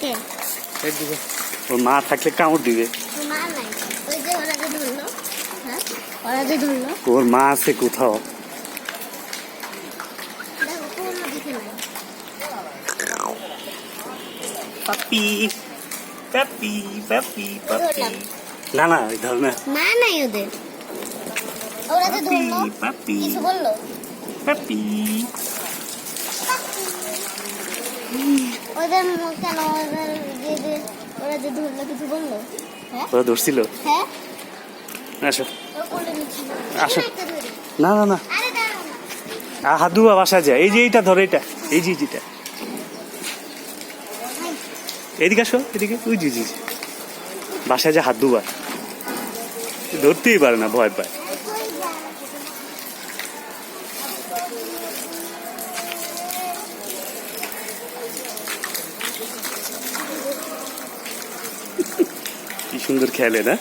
কে এই দিকে। ওর মা থাকলে কামড় দিবে তোর মা নাই ওই যে ওরা যে ধরলো হ্যাঁ ওরা যে ধরলো ওর মা আছে কোথাও দেখো কোনো দিকে নাই পাপি পাপি পাপি ধরলাম। না না ওই ধর না মা নাই ওদের ওরা যে পাপি ধরলো পাপি কিছু বললো পাপি ওদের কেন ওদের যে ওরা যে ধরলো কিছু বলল হ্যাঁ? ওরা ধরছিল? হ্যাঁ? আসো। আসো। না না না। হাত ধুবা বাসা যায় এই যে এইটা ধরো এটা এই যে যেটা। এদিকে আসো এদিকে। ওই জি জি জি। বাসায় যে হাত ধুবা ধরতেই পারে না ভয় পায়। কি সুন্দর খেলে না